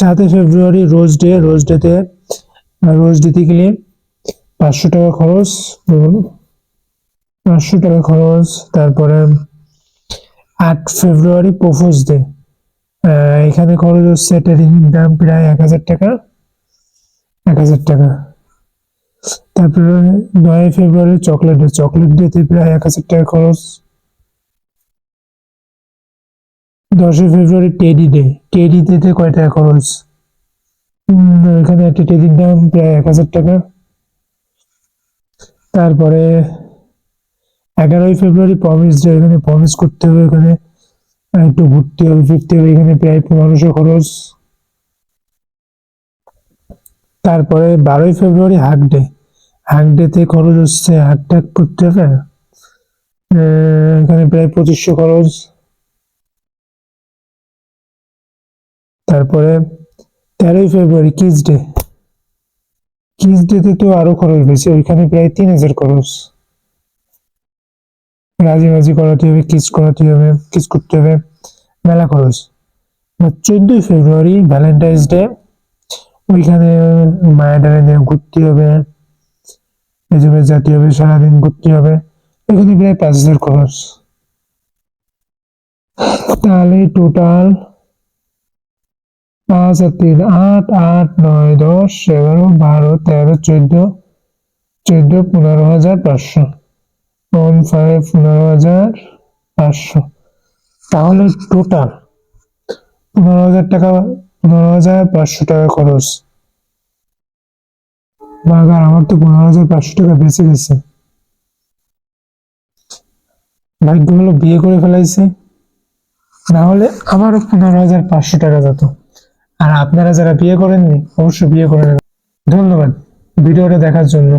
সাতই ফেব্রুয়ারি rose day, রোজ ডেতে রোজ দিতে গেলে পাঁচশো টাকা খরচ পাঁচশো টাকা খরচ, তারপরে আট ফেব্রুয়ারি প্রপোজ ডে। এখানে খরচ হচ্ছে রিংয়ের দাম প্রায় এক হাজার টাকা, এক হাজার টাকা। তারপরে নয় ফেব্রুয়ারি চকলেট ডে চকলেট ডেতে প্রায় এক হাজার টাকা খরচ। দশই ফেব্রুয়ারি টেডি ডে টেডি ডেতে কয় টাকা খরচ? এখানে একটা টেডির দাম প্রায় এক হাজার টাকা। তারপরে এগারোই ফেব্রুয়ারি প্রমিস ডে এখানে প্রমিস করতে হবে, এখানে একটু ঘুরতে হবে, ফিরতে হবে, এখানে প্রায় পনেরোশো খরচ। তারপরে বারোই ফেব্রুয়ারি হাক ডে হাক ডেতে খরচ হচ্ছে হাক টাক করতে হবে এখানে প্রায় পঁচিশশো খরচ। তারপরে তেরোই ফেব্রুয়ারি কিস ডে কিস ডেতে তো আরও খরচ বেশি, ওইখানে প্রায় তিন হাজার খরচ। রাজিবাজি করাতে হবে কিস করাতে হবে কিস করতে হবে, মেলা খরচ। চোদ্দই ফেব্রুয়ারি ভ্যালেন্টাইন্স ডে ওইখানে মায়াডারে নিয়ে ঘুরতে হবে এজন্য যেতে হবে, সারাদিন ঘুরতে হবে, এখানে প্রায় পাঁচ হাজার খরচ। তাহলে টোটাল পাঁচ আর তিন, আট আট, নয়, দশ, এগারো, বারো, তেরো, চোদ্দ চোদ্দ, পনেরো হাজার পাঁচশো। ওয়ান ফাইভ পনেরো হাজার পাঁচশো। তাহলে টোটাল পনেরো হাজার টাকা, পনেরো হাজার পাঁচশো টাকা খরচ। বাগার আমার তো পনেরো হাজার পাঁচশো টাকা বেঁচে গেছে। ভাগ্য হলো বিয়ে করে ফেলাইছি। না হলে আমারও পনেরো হাজার পাঁচশো টাকা যেত। আর আপনারা যারা বিয়ে করেননি অবশ্যই বিয়ে করে নেবেন। ধন্যবাদ ভিডিওটা দেখার জন্য।